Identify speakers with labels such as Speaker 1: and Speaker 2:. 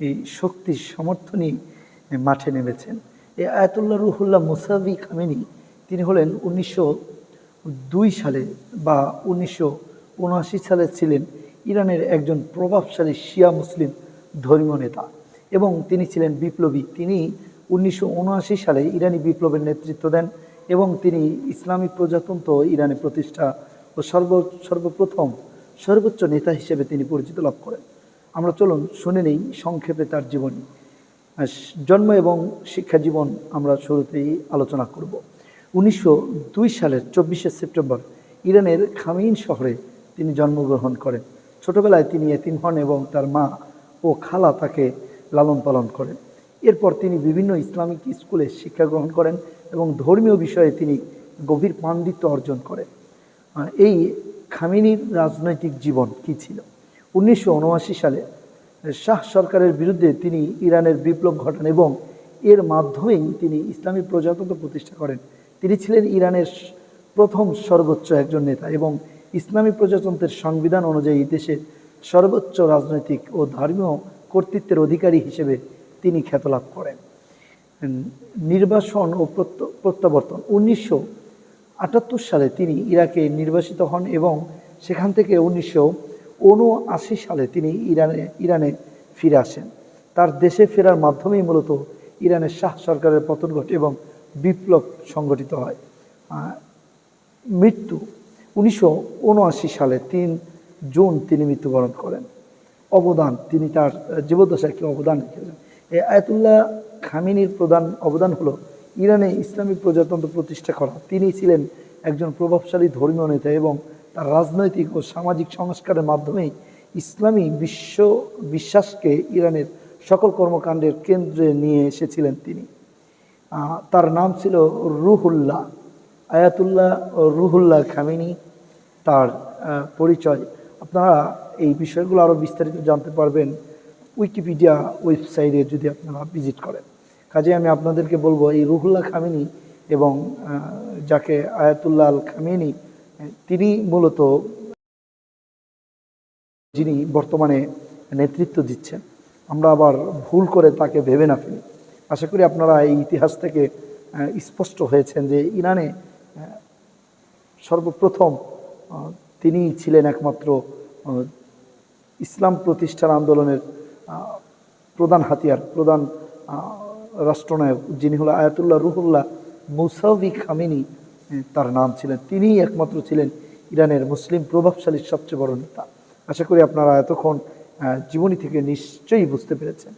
Speaker 1: এই শক্তি সমর্থ নিয়ে মাঠে নেমেছেন। এই আয়াতুল্লাহ রুহুল্লাহ মুসাবি খামেনি, তিনি হলেন উনিশশো দুই সালে বা উনিশশো উনআশি সালে ছিলেন ইরানের একজন প্রভাবশালী শিয়া মুসলিম ধর্মীয় নেতা এবং তিনি ছিলেন বিপ্লবী। তিনি উনিশশো উনআশি সালে ইরানি বিপ্লবের নেতৃত্ব দেন এবং তিনি ইসলামী প্রজাতন্ত্র ইরানে প্রতিষ্ঠা ও সর্ব, সর্বপ্রথম সর্বোচ্চ নেতা হিসেবে তিনি পরিচিত লাভ করেন। আমরা চলুন শুনে নেই সংক্ষেপে তার জীবনী। জন্ম এবং শিক্ষা জীবন আমরা শুরুতেই আলোচনা করব। উনিশশো দুই সালের চব্বিশে সেপ্টেম্বর ইরানের খামিন শহরে তিনি জন্মগ্রহণ করেন। ছোটবেলায় তিনি এতিম হন এবং তার মা ও খালা তাকে লালন পালন করেন। এরপর তিনি বিভিন্ন ইসলামিক স্কুলে শিক্ষা গ্রহণ করেন এবং ধর্মীয় বিষয়ে তিনি গভীর পাণ্ডিত্য অর্জন করেন। এই খামিনীর রাজনৈতিক জীবন কি ছিল? উনিশশো উনআশি সালে শাহ সরকারের বিরুদ্ধে তিনি ইরানের বিপ্লব ঘটান এবং এর মাধ্যমেই তিনি ইসলামী প্রজাতন্ত্র প্রতিষ্ঠা করেন। তিনি ছিলেন ইরানের প্রথম সর্বোচ্চ একজন নেতা এবং ইসলামী প্রজাতন্ত্রের সংবিধান অনুযায়ী দেশের সর্বোচ্চ রাজনৈতিক ও ধর্মীয় কর্তৃত্বের অধিকারী হিসেবে তিনি খ্যাত লাভ করেন। নির্বাসন ও প্রত্য- প্রত্যাবর্তন। উনিশশো আটাত্তর সালে তিনি ইরাকে নির্বাসিত হন এবং সেখান থেকে উনিশশো উনআশি সালে তিনি ইরানে ইরানে ফিরে আসেন। তার দেশে ফেরার মাধ্যমেই মূলত ইরানের শাহ সরকারের পতন ঘটে এবং বিপ্লব সংগঠিত হয়। মৃত্যু উনিশশো উনআশি সালে তিন জুন তিনি মৃত্যুবরণ করেন। অবদান, তিনি তার জীবদ্দশায় কি অবদান রেখেছেন। এই আয়াতুল্লাহ খামিনির প্রধান অবদান হলো ইরানে ইসলামিক প্রজাতন্ত্র প্রতিষ্ঠা করা। তিনি ছিলেন একজন প্রভাবশালী ধর্মীয় নেতা এবং তার রাজনৈতিক ও সামাজিক সংস্কারের মাধ্যমেই ইসলামী বিশ্ব বিশ্বাসকে ইরানের সকল কর্মকাণ্ডের কেন্দ্রে নিয়ে এসেছিলেন তিনি। তার নাম ছিল রুহুল্লাহ। আয়াতুল্লাহ ও রুহুল্লাহ খামিনি তার পরিচয়। আপনারা এই বিষয়গুলো আরও বিস্তারিত জানতে পারবেন উইকিপিডিয়া ওয়েবসাইটে যদি আপনারা ভিজিট করেন। কাজে আমি আপনাদেরকে বলব, এই রুহুল্লাহ খামিনি এবং যাকে আয়াতুল্লাহ আল খামিনি তিনি মূলত যিনি বর্তমানে নেতৃত্ব দিচ্ছেন, আমরা আবার ভুল করে তাকে ভেবে না ফেলি। আশা করি আপনারা এই ইতিহাস থেকে স্পষ্ট হয়েছেন যে ইরানে সর্বপ্রথম তিনি ছিলেন একমাত্র ইসলাম প্রতিষ্ঠান আন্দোলনের প্রধান হাতিয়ার, প্রধান রাষ্ট্রনায়ক, যিনি হলো আয়াতুল্লাহ রুহুল্লাহ মুসাউবি খামিনি। তার নাম ছিলেন। তিনিই একমাত্র ছিলেন ইরানের মুসলিম প্রভাবশালীর সবচেয়ে বড় নেতা। আশা করি আপনারা এতক্ষণ জীবনী থেকে নিশ্চয়ই বুঝতে পেরেছেন।